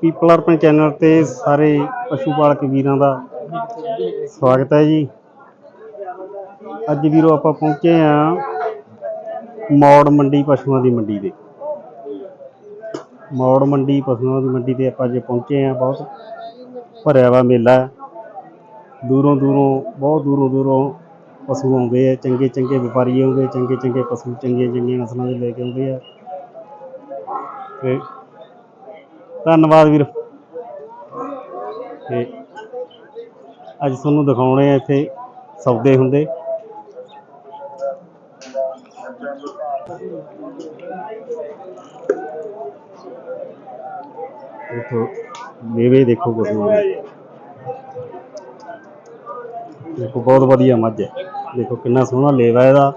People ਅਰਪਨ channel ਤੇ ਸਾਰੇ ਪਸ਼ੂ ਪਾਲਕ ਵੀਰਾਂ ਦਾ ਸਵਾਗਤ ਹੈ ਜੀ। ਅੱਜ ਵੀਰੋ ਆਪਾਂ ਪਹੁੰਚੇ ਆ ਮੌੜ ਮੰਡੀ ਪਸ਼ੂਆਂ ਦੀ ਮੰਡੀ ਦੇ ਮੌੜ ਮੰਡੀ ਪਸ਼ੂਆਂ ਦੀ ਮੰਡੀ ਤੇ ਆਪਾਂ ਅੱਜ ਪਹੁੰਚੇ ਆ ਬਹੁਤ ਭਰਿਆ ਵਾ ਮੇਲਾ ਹੈ। ਦੂਰੋਂ ਦੂਰੋਂ, ਬਹੁਤ ਦੂਰੋਂ ਦੂਰੋਂ ਪਸ਼ੂ ਆਉਂਦੇ ਆ। ਚੰਗੇ ਚੰਗੇ ਵਪਾਰੀ ਆਉਂਦੇ ਚੰਗੇ ਚੰਗੇ ਪਸ਼ੂ ਚੰਗੀਆਂ ਚੰਗੀਆਂ ਨਸਲਾਂ ਦੇ ਲੈ ਕੇ ਆਉਂਦੇ ਆ। ਤੇ ਧੰਨਵਾਦ ਵੀਰ। ਤੇ ਅੱਜ ਤੁਹਾਨੂੰ ਦਿਖਾਉਣੇ ਆ ਇੱਥੇ ਸੌਦੇ ਹੁੰਦੇ। ਦੇਖੋ, ਮੇਵੇ ਦੇਖੋ ਪਸ਼ੂਆਂ ਦੇਖੋ, ਬਹੁਤ ਵਧੀਆ ਮੱਝ ਹੈ। ਦੇਖੋ, ਕਿੰਨਾ ਸੋਹਣਾ ਲੇਵਾ ਇਹਦਾ।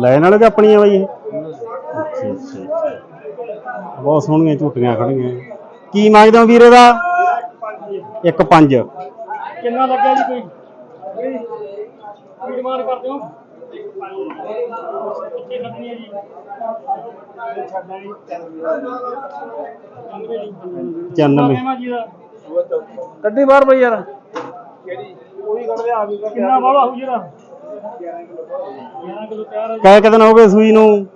ਲੈਣ ਵਾਲੇ ਤੇ ਆਪਣੀਆਂ ਬਾਈ ਇਹ। ਅੱਛਾ ਅੱਛਾ ਬਹੁਤ ਸੋਹਣੀਆਂ ਝੂਟੀਆਂ ਖੜੀਆਂ ਕੀ ਮੰਗਦਾ ਵੀਰੇ ਦਾ? ਇੱਕ ਪੰਜ। ਕਿੰਨਾ ਲੱਗਿਆ ਜੀ ਕੋਈ? ਕੋਈ ਡਿਮਾਂਡ ਕਰਦੇ ਹੋ? ਕਿੱਥੇ ਖੜਨੀ ਹੈ ਜੀ ਛੱਡਣਾ ਜੀ? 95 ਕਿੰਨਾ ਜੀ ਦਾ। ਕੱਢੀ ਬਾਹਰ ਬਈ ਯਾਰ। ਕਿੰਨਾ ਵਾਲਾ ਹੋਊ ਜਿਹੜਾ। 11 ਕਿਲੋ ਤਿਆਰ ਹੈ ਕੈ ਕੁ ਦਿਨ ਹੋ ਗਏ ਸੂਈ ਨੂੰ?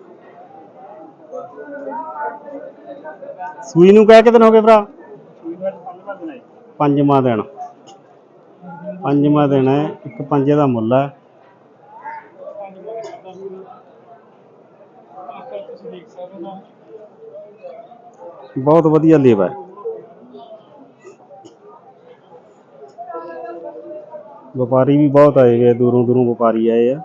ਸੂਈ ਨੂੰ ਕੈ ਕੁ ਦਿਨ ਹੋ ਗਏ ਭਰਾ? ਪੰਜਵਾਂ ਦਿਨ। ਹੈ ਪੰਜਵਾਂ ਦਿਨ ਹੈ ਇੱਕ ਪੰਜੇ ਦਾ ਮੁੱਲ ਹੈ ਹੋ। ਬਹੁਤ ਵਧੀਆ ਲੇਵਾ ਹੈ। ਵਪਾਰੀ ਵੀ ਬਹੁਤ ਆਏ ਆ, ਦੂਰੋਂ ਦੂਰੋਂ ਵਪਾਰੀ ਆਏ ਆ।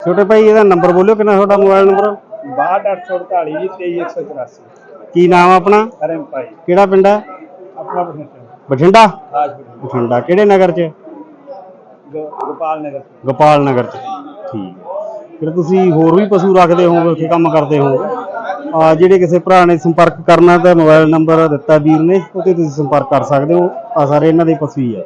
ਛੋਟੇ ਭਾਈ ਇਹਦਾ ਨੰਬਰ ਬੋਲਿਓ ਕਿੰਨਾ ਤੁਹਾਡਾ ਮੋਬਾਈਲ ਨੰਬਰ 62848 ਜੀ 23184 ਕੀ ਨਾਮ ਆਪਣਾ? ਹਰਮ ਭਾਈ। ਕਿਹੜਾ ਪਿੰਡ ਹੈ ਆਪਣਾ ਬਠਿੰਡਾ। ਬਠਿੰਡਾ? ਰਾਜਪੁਰ ਬਠਿੰਡਾ। ਕਿਹੜੇ ਨਗਰ 'ਚ? ਗੋਪਾਲ ਨਗਰ ਗੋਪਾਲ ਨਗਰ 'ਚ। ਠੀਕ। ਹੈ ਫਿਰ ਤੁਸੀਂ ਹੋਰ ਵੀ ਪਸ਼ੂ ਰੱਖਦੇ ਹੋਵੋਗੇ, ਉੱਥੇ ਕੰਮ ਕਰਦੇ ਹੋਵੋਗੇ। ਆ, ਜਿਹੜੇ ਕਿਸੇ ਭਰਾ ਨੇ ਸੰਪਰਕ ਕਰਨਾ ਤਾਂ ਮੋਬਾਈਲ ਨੰਬਰ ਦਿੱਤਾ ਵੀਰ ਨੇ ਉਹਤੇ ਤੁਸੀਂ ਸੰਪਰਕ ਕਰ ਸਕਦੇ ਹੋ। ਆ, ਸਾਰੇ ਇਹਨਾਂ ਦੇ ਪਸ਼ੂ ਹੀ ਆ।